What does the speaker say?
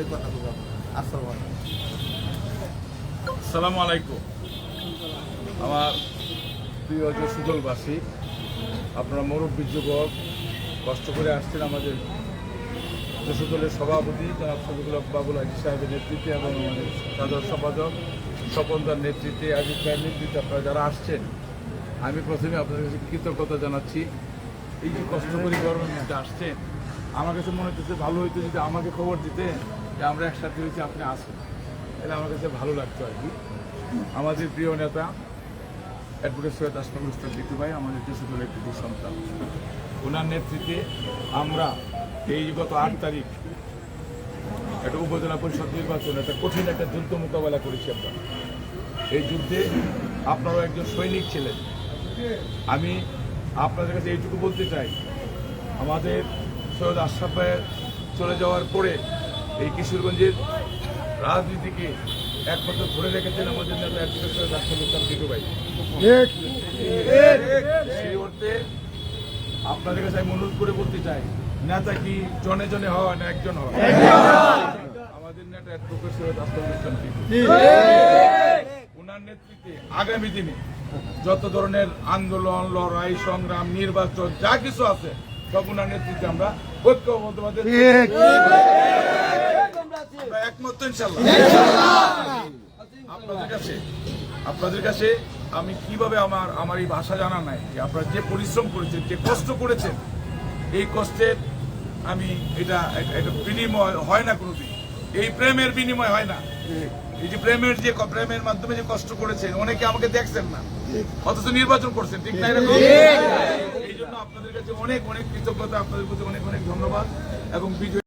ভাই, কথা বলব আসসালামু আসসালামু আলাইকুম। আমার প্রিয় যে সুজলবাসী, আপনারা মুরব্বী যুবক, কষ্ট করে আসছেন আমাদের যশোদলের সভাপতি, জনাব হক বাবুল আজি সাহেবের নেতৃত্বে এবং আমাদের সাধারণ সম্পাদক স্বপনদার নেতৃত্বে, আজিজ ভাইয়ের নেতৃত্বে আপনারা যারা আসছেন, আমি প্রথমে আপনাদের কাছে কৃতজ্ঞতা জানাচ্ছি। এই যে কষ্ট করে গরমের মধ্যে আসছেন, আমার কাছে মনে হচ্ছে ভালো হইতো যদি আমাকে খবর দিতে যে আমরা একসাথে হয়েছি, আপনি আসুন। তাহলে আমার কাছে ভালো লাগতো আর কি। আমাদের প্রিয় নেতা, অ্যাডভোকেট সৈয়দ আসমানুল ইসলাম বিটু ভাই, আমাদের দেশের একটি সন্তান ওনার নেতৃত্বে আমরা এই গত আট তারিখ একটা উপজেলা পরিষদ নির্বাচন, একটা কঠিন একটা যুদ্ধ মোকাবেলা করেছি আমরা। এই যুদ্ধে আপনারাও একজন সৈনিক ছিলেন। আমি আপনাদের কাছে এইটুকু বলতে চাই, আমাদের সৈয়দ আশরাফ চলে যাওয়ার পরে এই কিশোরগঞ্জের রাজনীতিকে একমাত্র ধরে রেখেছেন আমাদের নেতা অ্যাডভোকেট আসমানুল ভাই। সেই অর্থে আপনাদের কাছে আমি অনুরোধ করে বলতে চাই, নেতা কি জনে জনে হয় না একজন হয় আমাদের নেতা অ্যাডভোকেট ওনার নেতৃত্বে আগামী দিনে যত ধরনের আন্দোলন, লড়াই, সংগ্রাম, নির্বাচন, যা কিছু আছে, সব ওনার নেতৃত্বে আমরা ঐক্যবদ্ধভাবে তো ইনশাল্লাহ আপনাদের কাছে আপনাদের কাছে আমি কীভাবে আমার আমার এই ভাষা জানা নাই যে আপনারা যে পরিশ্রম করেছেন যে কষ্ট করেছেন এই কষ্টের আমি এটা এটা বিনিময় হয় না কোনোদিন। এই প্রেমের বিনিময় হয় না। এই যে প্রেমের যে প্রেমের মাধ্যমে যে কষ্ট করেছেন অনেকে আমাকে দেখছেন না। অথচ নির্বাচন করছেন ঠিক না এরকম এই জন্য আপনাদের কাছে অনেক অনেক কৃতজ্ঞতা আপনাদের প্রতি অনেক অনেক ধন্যবাদ। এবং বিজয়